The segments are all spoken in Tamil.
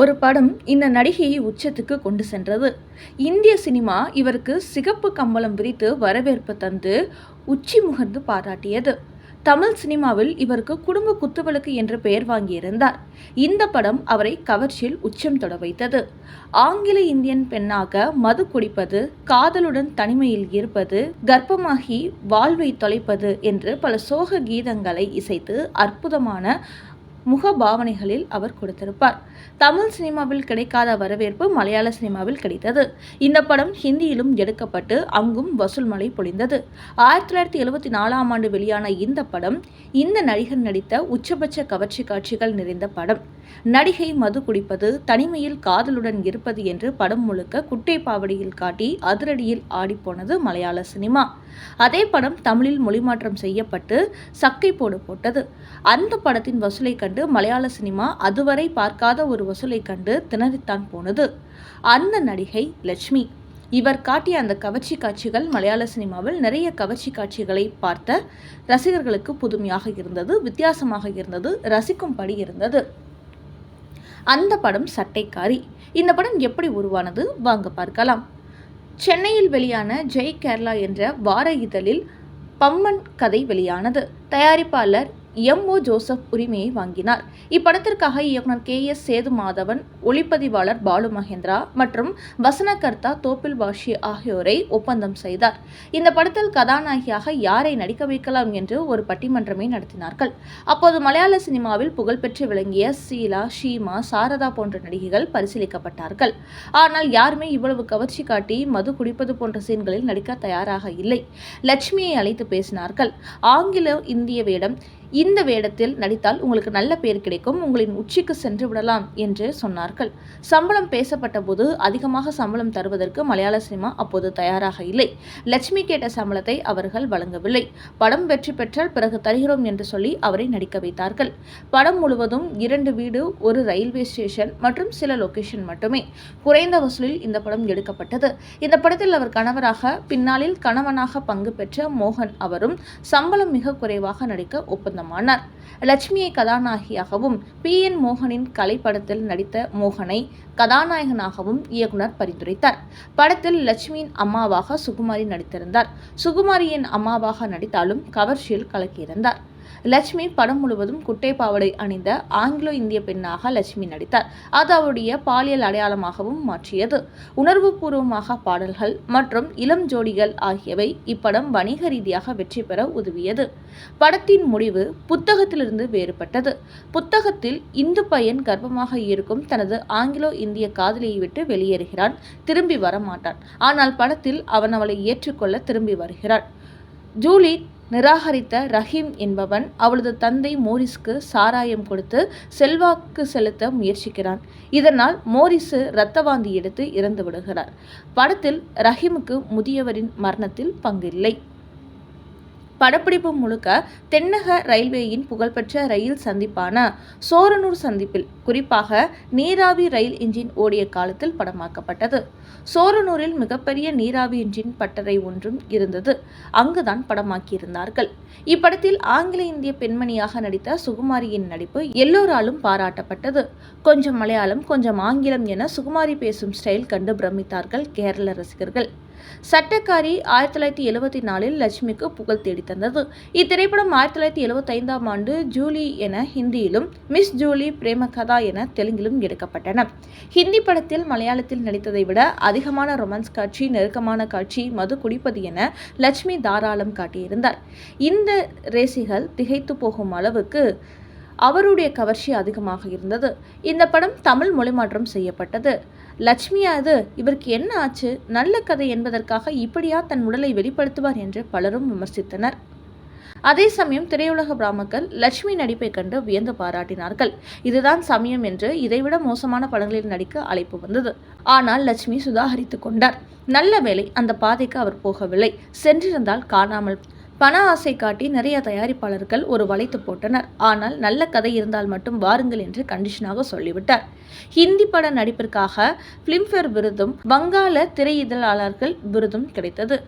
ஒரு படம் இந்த நடிகையை உச்சத்துக்கு கொண்டு சென்றது. இந்திய சினிமா இவருக்கு சிகப்பு கம்பளம் விரித்து வரவேற்பு தந்து உச்சி முகர்ந்து பாராட்டியது. தமிழ் சினிமாவில் இவருக்கு குடும்ப குத்துவிளக்கு என்ற பெயர் வாங்கியிருந்தார். இந்த படம் அவரை கவர்ச்சியில் உச்சம் தொட வைத்தது. ஆங்கில இந்தியன் பெண்ணாக மது குடிப்பது காதலுடன் தனிமையில் இருப்பது கர்ப்பமாகி வாழ்வை தொலைப்பது என்று பல சோக கீதங்களை இசைத்து அற்புதமான முகபாவனைகளில் அவர் கொடுத்திருப்பார். தமிழ் சினிமாவில் கிடைக்காத வரவேற்பு மலையாள சினிமாவில் கிடைத்தது. இந்த படம் ஹிந்தியிலும் எடுக்கப்பட்டு அங்கும் வசூல் மழை பொழிந்தது. ஆயிரத்தி தொள்ளாயிரத்தி எழுபத்தி நாலாம் ஆண்டு வெளியான இந்த படம் இந்த நடிகர் நடித்த உச்சபட்ச கவர்ச்சி காட்சிகள் நிறைந்த படம். நடிகை மது குடிப்பது தனிமையில் காதலுடன் இருப்பது என்று படம் முழுக்க குட்டை பாவடியில் காட்டி அதிரடியில் ஆடிப்போனது மலையாள சினிமா. அதே படம் தமிழில் மொழிமாற்றம் செய்யப்பட்டு சக்கை போடு போட்டது. அந்த படத்தின் வசூலை கண்டு மலையாள சினிமா அதுவரை பார்க்காத ஒரு வசூலை கண்டு திணறித்தான் போனது. அந்த நடிகை லட்சுமி. இவர் காட்டிய அந்த கவர்ச்சி காட்சிகள் மலையாள சினிமாவில் நிறைய கவர்ச்சி காட்சிகளை பார்த்த ரசிகர்களுக்கு புதுமையாக இருந்தது வித்தியாசமாக இருந்தது ரசிக்கும்படி இருந்தது. அந்த படம் சட்டைக்காரி. இந்த படம் எப்படி உருவானது? வாங்க பார்க்கலாம். சென்னையில் வெளியான ஜெய் கேரளா என்ற வார இதழில் பம்மன் கதை வெளியானது. தயாரிப்பாளர் எம் ஓ ஜோசப் உரிமையை வாங்கினார். இப்படத்திற்காக இயக்குனர் கே எஸ் சேது மாதவன் ஒளிப்பதிவாளர் பாலு மகேந்திரா மற்றும் வசனகர்த்தா தோப்பில் பாஷி ஆகியோரை ஒப்பந்தம் செய்தார். இந்த படத்தில் கதாநாயகியாக யாரை நடிக்க வைக்கலாம் என்று ஒரு பட்டிமன்றமே நடத்தினார்கள். அப்போது மலையாள சினிமாவில் புகழ்பெற்று விளங்கிய சீலா ஷீமா சாரதா போன்ற நடிகைகள் பரிசீலிக்கப்பட்டார்கள். ஆனால் யாருமே இவ்வளவு கவர்ச்சி காட்டி மது குடிப்பது போன்ற சீன்களில் நடிக்க தயாராக இல்லை. லட்சுமியை அழைத்து பேசினார்கள். ஆங்கில இந்திய வேடம் இந்த வேடத்தில் நடித்தால் உங்களுக்கு நல்ல பேர் கிடைக்கும். உங்களின் உச்சிக்கு சென்று விடலாம் என்று சொன்னார் சொன்னார்கள் சம்பளம் பேசப்பட்ட போது அதிகமாக சம்பளம் தருவதற்கு மலையாள சினிமா அப்போது தயாராக இல்லை. லட்சுமி கேட்ட சம்பளத்தை அவர்கள் வழங்கவில்லை. படம் வெற்றி பெற்றால் பிறகு தருகிறோம் என்று சொல்லி அவரை நடிக்க வைத்தார்கள். படம் முழுவதும் இரண்டு வீடு ஒரு ரயில்வே ஸ்டேஷன் மற்றும் சில லொகேஷன் மட்டுமே. குறைந்த வசூலில் இந்த படம் எடுக்கப்பட்டது. இந்த படத்தில் அவர் கணவராக பின்னாளில் கணவனாக பங்கு பெற்ற மோகன் அவரும் சம்பளம் மிக குறைவாக நடிக்க ஒப்பந்தமானார். லட்சுமியை கதாநாயகியாகவும் பி. என். மோகனின் கலைப்படத்தில் நடித்த மோகனை கதாநாயகனாகவும் இயக்குனர் பரிந்துரைத்தார். படத்தில் லட்சுமியின் அம்மாவாக சுகுமாரி நடித்திருந்தார். சுகுமாரியின் அம்மாவாக நடித்தாலும் கவர்ச்சியில் கலக்கியிருந்தார். லட்சுமி படம் முழுவதும் குட்டை பாவடை அணிந்த ஆங்கிலோ இந்திய பெண்ணாக லட்சுமி நடித்தார். அது அவருடைய பாலியல் அடையாளமாகவும் மாற்றியது. உணர்வுபூர்வமாக பாடல்கள் மற்றும் இளம் ஜோடிகள் ஆகியவை இப்படம் வணிக ரீதியாக வெற்றி பெற உதவியது. படத்தின் முடிவு புத்தகத்திலிருந்து வேறுபட்டது. புத்தகத்தில் இந்து பையன் கர்ப்பமாக இருக்கும் தனது ஆங்கிலோ இந்திய காதலியை விட்டு வெளியேறுகிறான். திரும்பி வர மாட்டான் ஆனால் படத்தில் அவன் அவளை ஏற்றுக்கொள்ள திரும்பி வருகிறான். ஜூலி நிராகரித்த ரஹீம் என்பவன் அவளது தந்தை மோரிஸ்க்கு சாராயம் கொடுத்து செல்வாக்கு செலுத்த முயற்சிக்கிறான். இதனால் மோரிஸு இரத்தவாந்தி எடுத்து இறந்து விடுகிறார். படத்தில் ரஹீமுக்கு முதியவரின் மரணத்தில் பங்கில்லை. படப்பிடிப்பு முழுக்க தென்னக ரயில்வேயின் புகழ்பெற்ற ரயில் சந்திப்பான சோரனூர் சந்திப்பில் குறிப்பாக நீராவி ரயில் இன்ஜின் ஓடிய காலத்தில் படமாக்கப்பட்டது. சோரனூரில் மிகப்பெரிய நீராவி இன்ஜின் பட்டறை ஒன்றும் இருந்தது. அங்குதான் படமாக்கியிருந்தார்கள். இப்படத்தில் ஆங்கில இந்திய பெண்மணியாக நடித்த சுகுமாரியின் நடிப்பு எல்லோராலும் பாராட்டப்பட்டது. கொஞ்சம் மலையாளம் கொஞ்சம் ஆங்கிலம் என சுகுமாரி பேசும் ஸ்டைல் கண்டு பிரமித்தார்கள் கேரள ரசிகர்கள். சட்டக்காரி ஆயிரத்தி தொள்ளாயிரத்தி எழுபத்தி நாலில் லட்சுமிக்கு புகழ் தேடி தந்தது இத்திரைப்படம் ஆயிரத்தி தொள்ளாயிரத்தி எழுபத்தி ஐந்தாம் ஆண்டு ஜூலி என ஹிந்தியிலும் மிஸ் ஜூலி பிரேமகதா என தெலுங்கிலும் எடுக்கப்பட்டன. ஹிந்தி படத்தில் மலையாளத்தில் நடித்ததை விட அதிகமான ரொமான்ஸ் காட்சி நெருக்கமான காட்சி மது குடிப்பது என லட்சுமி தாராளம் காட்டியிருந்தார். இந்த ரேசிகள் திகைத்து போகும் அளவுக்கு அவருடைய கவர்ச்சி அதிகமாக இருந்தது. இந்த படம் தமிழ் மொழிமாற்றம் செய்யப்பட்டது. லட்சுமியா அது இவருக்கு என்ன ஆச்சு? நல்ல கதை என்பதற்காக இப்படியா தன் உடலை வெளிப்படுத்துவார் என்று பலரும் விமர்சித்தனர். அதே சமயம் திரையுலக பிராமக்கள் லட்சுமி நடிப்பை கண்டு வியந்து பாராட்டினார்கள். இதுதான் சமயம் என்று இதைவிட மோசமான படங்களில் நடிக்க அழைப்பு வந்தது. ஆனால் லட்சுமி சுதாகரித்து கொண்டார். நல்ல வேலை அந்த பாதைக்கு அவர் போகவில்லை. சென்றிருந்தால் காணாமல். பண ஆசை காட்டி நிறைய தயாரிப்பாளர்கள் ஒரு வளைத்து போட்டனர். ஆனால் நல்ல கதை இருந்தால் மட்டும் வாருங்கள் என்று கண்டிஷனாக சொல்லிவிட்டார். ஹிந்தி பட நடிப்பிற்காக பிலிம்பேர் விருதும் வங்காள திரையிதழாளர்கள் விருதும் கிடைத்தது.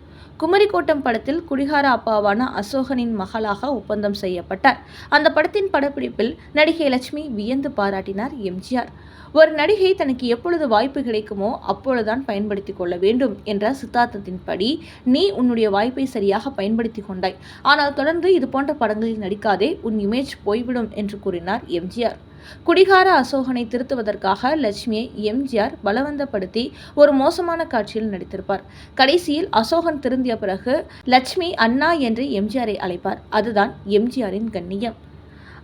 குமரிக்கோட்டம் படத்தில் குடிகார அப்பாவான அசோகனின் மகளாக ஒப்பந்தம் செய்யப்பட்டார். அந்த படத்தின் படப்பிடிப்பில் நடிகை லட்சுமி வியந்து பாராட்டினார் எம்ஜிஆர். ஒரு நடிகை தனக்கு எப்பொழுது வாய்ப்பு கிடைக்குமோ அப்பொழுதுதான் பயன்படுத்திக் கொள்ள வேண்டும் என்ற சித்தாந்தத்தின்படி நீ உன்னுடைய வாய்ப்பை சரியாக பயன்படுத்தி கொண்டாய். ஆனால் தொடர்ந்து இது போன்ற படங்களில் நடிக்காதே உன் இமேஜ் போய்விடும் என்று கூறினார் எம்ஜிஆர். குடிகார அசோகனை திருத்துவதற்காக லட்சுமியை எம்ஜிஆர் பலவந்தப்படுத்தி ஒரு மோசமான காட்சியில் நடித்திருப்பார். கடைசியில் அசோகன் திருந்திய பிறகு லட்சுமி அண்ணா என்று எம்ஜிஆரை அழைப்பார். அதுதான் எம்ஜிஆரின் கண்ணியம்.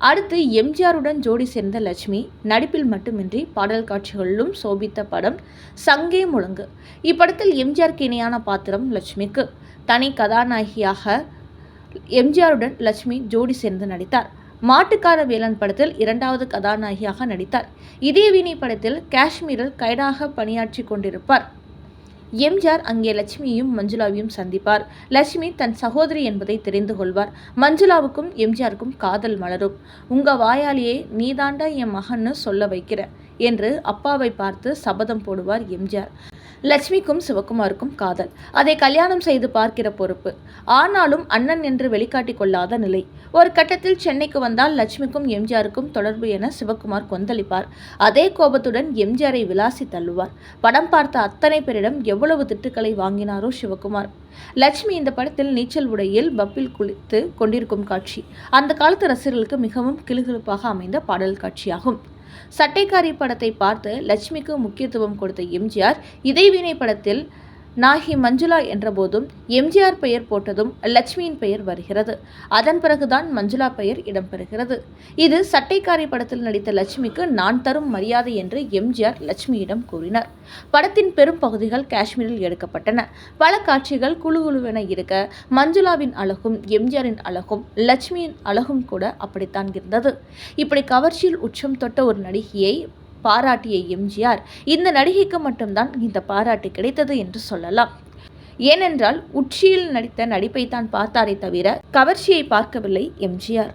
அடுத்து எம்ஜிஆருடன் ஜோடி சேர்ந்த லட்சுமி நடிப்பில் மட்டுமின்றி பாடல் காட்சிகளிலும் சோபித்த படம் சங்கே முழங்கு. இப்படத்தில் எம்ஜிஆருக்கு இணையான பாத்திரம் லட்சுமிக்கு. தனி கதாநாயகியாக எம்ஜிஆருடன் லட்சுமி ஜோடி சேர்ந்து நடித்தார். மாட்டுக்கார வேலன் படத்தில் இரண்டாவது கதாநாயகியாக நடித்தார். இதே வினி படத்தில் காஷ்மீரில் கைடாக பணியாற்றி கொண்டிருப்பார். எம்ஜிஆர் அங்கே லட்சுமியையும் மஞ்சுளாவையும் சந்திப்பார். லட்சுமி தன் சகோதரி என்பதை தெரிந்து கொள்வார். மஞ்சுளாவுக்கும் எம்ஜிஆருக்கும் காதல் மலரும். உங்க வாயாலேயே நீதாண்டா என் மகன்னு சொல்ல வைக்கிற என்று அப்பாவை பார்த்து சபதம் போடுவார் எம்ஜிஆர் லட்சுமிக்கும் சிவகுமாருக்கும் காதல். அதை கல்யாணம் செய்து பார்க்கிற பொறுப்பு. ஆனாலும் அண்ணன் என்று வெளிக்காட்டிக் கொள்ளாத நிலை. ஒரு கட்டத்தில் சென்னைக்கு வந்தால் லட்சுமிக்கும் எம்ஜிஆருக்கும் தொடர்பு என சிவகுமார் கொந்தளிப்பார். அதே கோபத்துடன் எம்ஜிஆரை விலாசி தள்ளுவார். படம் பார்த்த அத்தனை பேரிடம் எவ்வளவு திட்டுக்களை வாங்கினாரோ சிவகுமார். லட்சுமி இந்த படத்தில் நீச்சல் உடையில் பப்பில் குளித்து கொண்டிருக்கும் காட்சி. அந்த காலத்து ரசிகர்களுக்கு மிகவும் கிளுகிளுப்பாக அமைந்த பாடல் காட்சியாகும். சட்டைக்காரி படத்தை பார்த்து லட்சுமிக்கு முக்கியத்துவம் கொடுத்த எம்ஜிஆர் இதைவீணை படத்தில் நாகி மஞ்சுளா என்றபோதும் எம்ஜிஆர் பெயர் போட்டதும் லட்சுமியின் பெயர் வருகிறது. அதன் பிறகுதான் மஞ்சுளா பெயர் இடம்பெறுகிறது. இது சட்டைக்காரி படத்தில் நடித்த லட்சுமிக்கு நான் தரும் மரியாதை என்று எம்ஜிஆர் லட்சுமியிடம் கூறினார். படத்தின் பெரும் பகுதிகள் காஷ்மீரில் எடுக்கப்பட்டன. பல காட்சிகள் குழு குழுவென இருக்க மஞ்சுளாவின் அழகும் எம்ஜிஆரின் அழகும் லட்சுமியின் அழகும் கூட அப்படித்தான் இருந்தது. இப்படி கவர்ச்சியில் உச்சம் தொட்ட ஒரு நடிகையை பாராட்டிய எம்ஜிஆர் இந்த நடிகைக்கு மட்டும்தான் இந்த பாராட்டு கிடைத்தது என்று சொல்லலாம். ஏனென்றால் உச்சியில் நடித்த நடிப்பை தான் பார்த்தாரே தவிர கவர்ச்சியை பார்க்கவில்லை எம்ஜிஆர்.